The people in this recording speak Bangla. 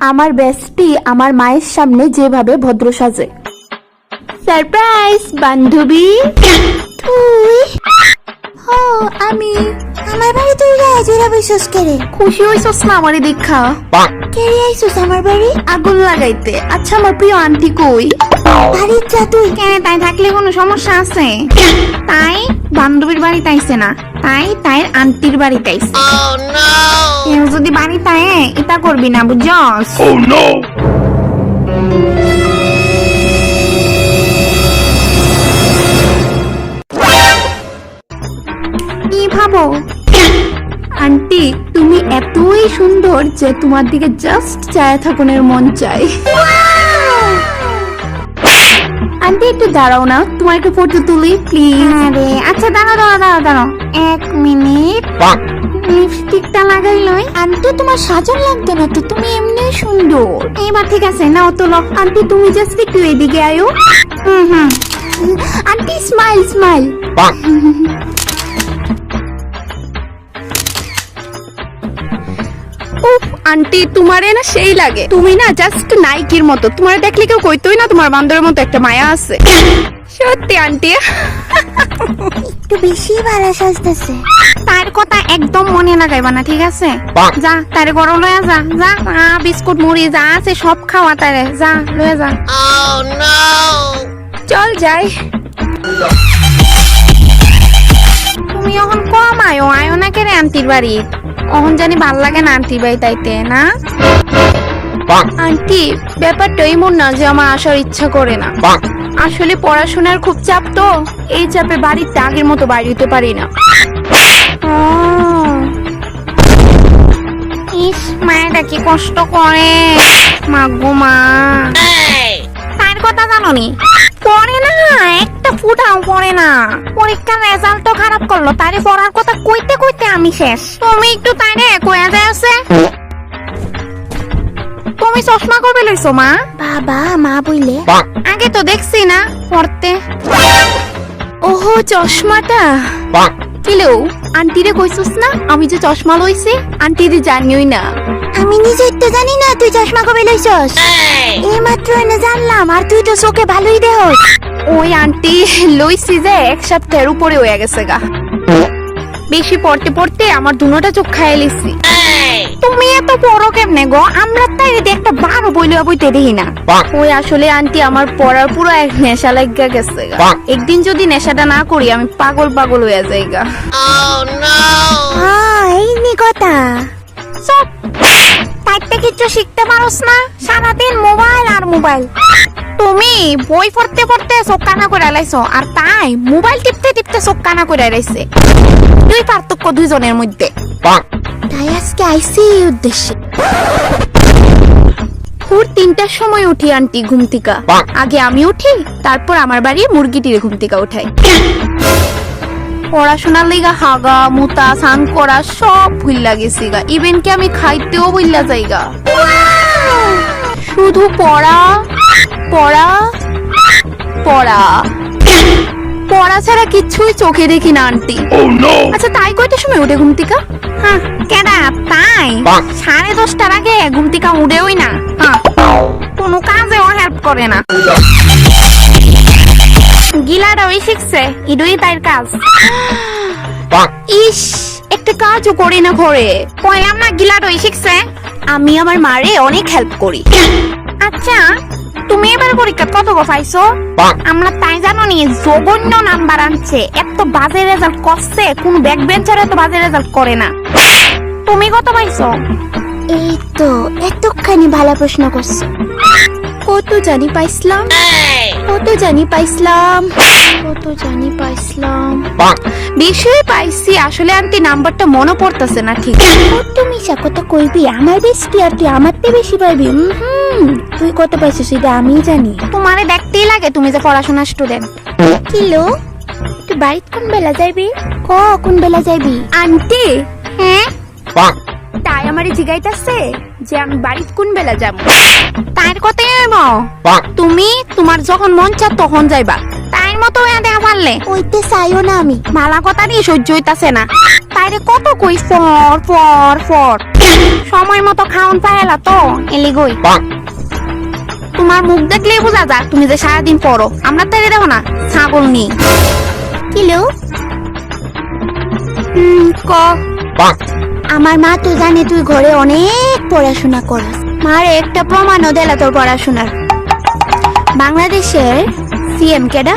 আমার বেস্টি আমার মায়ের সামনে যেভাবে ভদ্র সাজে। সারপ্রাইজ বান্ধবী। তুই? ও আমি। আমার বাড়ি তুই রাজুরা বসস কেরে খুশি হইছস না আমারে দেখা? কেরে আইসস আমার বাড়ি? আগুন লাগাইতে। আচ্ছা আমার প্রিয় আন্টি কই? বাড়ি যা তুই। কেন তাই থাকলে কোনো সমস্যা আছে? তাই? বান্ধবীর বাড়িতে আইছে না। তাই তাই আন্টির বাড়িতে আইছে। কেউ যদি বাড়িতে আয় এটা করবি না বুঝছস? Oh! কি ভাবো? আন্টি তুমি এতই সুন্দর যে তোমার দিকে জাস্ট চায় থাকুনের মন চাই। আন্টি একটু দাঁড়াও না। তোমার একটু ফটো তুলি প্লিজ আরে আচ্ছা দাঁড়াও দাঁড়াও দাঁড়াও দাঁড়াও। এক মিনিট। লিপস্টিকটা লাগাই লই। আন্টি তোমার সাজন লাগতো না তো? তুমি এমনি সুন্দর। এবার ঠিক আছে নাও তো লক। আন্টি তুমি জাস্ট একটু এদিকে আয়ো। হুম হুম। আন্টি স্মাইল স্মাইল আন্টি তোমারে না সেই লাগে। তুমি না জাস্ট নাইকির মতো। তোমার দেখলে কেউ কইতোই না তোমার বান্দরের মতো একটা মায়া আছে। সত্যি আন্টি। একটু বেশি ভালো সাজতেছে। তার কথা একদম মনে লাগাইবা না ঠিক আছে? যা তারে গরম লয়া যা যা আ, বিস্কুট মুড়ি যা আছে সব খাওয়া তারে। যা লয়া যা। চল যাই। তুমি এখন কম আয়ো আয়ো না কেরে আন্টির বাড়ি? অহন জানি ভালো লাগে না আন্টির বাড়ি তাইতে না? আন্টি ব্যাপারটা এমন না যে আমার আসার ইচ্ছা করে না। আসলে পড়াশোনার খুব চাপ তো এই চাপে বাড়িতে আগের মতো বাইরে হতে পারি না। ও। ইস মায়েরা কি কষ্ট করে। মা। গো মা তার কথা জানো নি? পড়ে না ফুটাও পড়ে না। পরীক্ষার রেজাল্ট তো খারাপ করল তারে পড়ার কথা কইতে কইতে আমি শেষ। তুমি একটু তাইরে কয়া যায় আছে। তুমি চশমা কবে লইছো মা? বাবা মা বইলে। আগে তো দেখছি না পড়তে। ওহো চশমাটা। কিলো আন্টিরে কইছস না আমি যে চশমা লইছি আন্টিরে জানিওই না। আমি নিজেই তো জানি না তুই চশমা কবে লইছস। এই। মাত্র এনে জানলাম আর তুই তো চোখে ভালোই দেহস। ওই আন্টি লইছি যে এক সপ্তাহের উপরে হয়ে গেছে গা। বেশি পড়তে পড়তে আমার দুনোটা চোখ খাই লিছি। তুমি এত বড় কেমনে গো? আমরা তাই রে একটা বারো বইলে বইতে দেখি না। ওই আসলে আন্টি আমার পড়ার পুরো এক নেশা লাগা গেছে গা। একদিন যদি নেশাটা না করি আমি পাগল পাগল হয়ে যাই গা হ্যাঁ এই নি কথা। কিছু শিখতে পারোস না। সারাদিন মোবাইল আর মোবাইল। তুমি বই পড়তে পড়তে চোখ কানা করে লাইছো আর তাই মোবাইল টিপতে টিপতে চোখ কানা করে লাইছে দুই পার্থক্য দুইজনের মধ্যে। তাই আজকে আইসি এই উদ্দেশ্যে। ভোর তিনটার সময় উঠি আন্টি ঘুম থেকে। আগে আমি উঠি তারপর আমার বাড়ি মুরগিটির ঘুম থেকে উঠাই। পড়াশোনার লিগা হাগা মুতা স্নান করা সব ভুল লাগেছি গা। ইভেন কি আমি খাইতেও ভুললা যাই গা। শুধু পড়া পড়া পড়া। পড়া ছাড়া কিচ্ছুই চোখে দেখি না আন্টি। Oh আচ্ছা তাই কয়টার সময় উঠে ঘুম থেকে হ্যাঁ কেডা তাই? সাড়ে দশটার আগে ঘুম থেকে উঠেওই না। হ্যাঁ কোনো কাজেও হেল্প করে না। গিলাটা ওই শিখছে ইডুই তাইর কাজ। ইস একটা কাজও করি না ঘরে। কইলাম না গিলাটা ওই শিখছে। আমি আমার মারে অনেক হেল্প করি। আচ্ছা তুমি এবার পরীক্ষা কত পাইছো? আমরা তাই জানো নি জঘন্য নাম্বার আনছে। এত বাজে রেজাল্ট করছে কোন ব্যাক বেঞ্চার এত বাজে রেজাল্ট করে না। তুমি কত পাইছো? এই তো এতখানি ভালো প্রশ্ন করছ। কত জানি পাইছিলাম। কত জানি পাইছিলাম কত জানি পাইছিলাম বেশি পাইছি আসলে আন্টি নাম্বারটা মনে পড়তেছে না ঠিক। কত মিশা কত কইবি আমার বেশি আর তুই আমার তে বেশি পাইবি? তুই কত পাইছিস সেটা আমি জানি। তোমারে দেখতেই লাগে তুমি যে পড়াশোনা স্টুডেন্ট কিলো তুই বাড়িত কোন বেলা যাইবি? ক কোন বেলা যাইবি? আন্টি? হ্যাঁ? তাই আমারে জিগাইতাছে? যে আমি বাড়িতে কোন বেলা যাব? তাইর কথাই হইব তুমি তোমার যখন মন চা তখন যাইবা। মন মতো হয়ে দেয়া পারলে ওইতে চাইও না আমি। মালা কথা নিয়ে সহ্য হইতাছে না। তাইরে কত কই ফর ফর ফর সময় মতো খাওন পাইলা তো এলি গই তোমার মুখ দেখলেই বোঝা যা তুমি যে সারাদিন পড়ো আমরা তাইরে দেখো না ছাগল নি। কিলো? হুম ক। আমার মা তো জানে তুই ঘরে অনেক পড়াশোনা করিস। মার একটা প্রমাণও দেলা তোর পড়াশোনার। বাংলাদেশের সিএম কেডা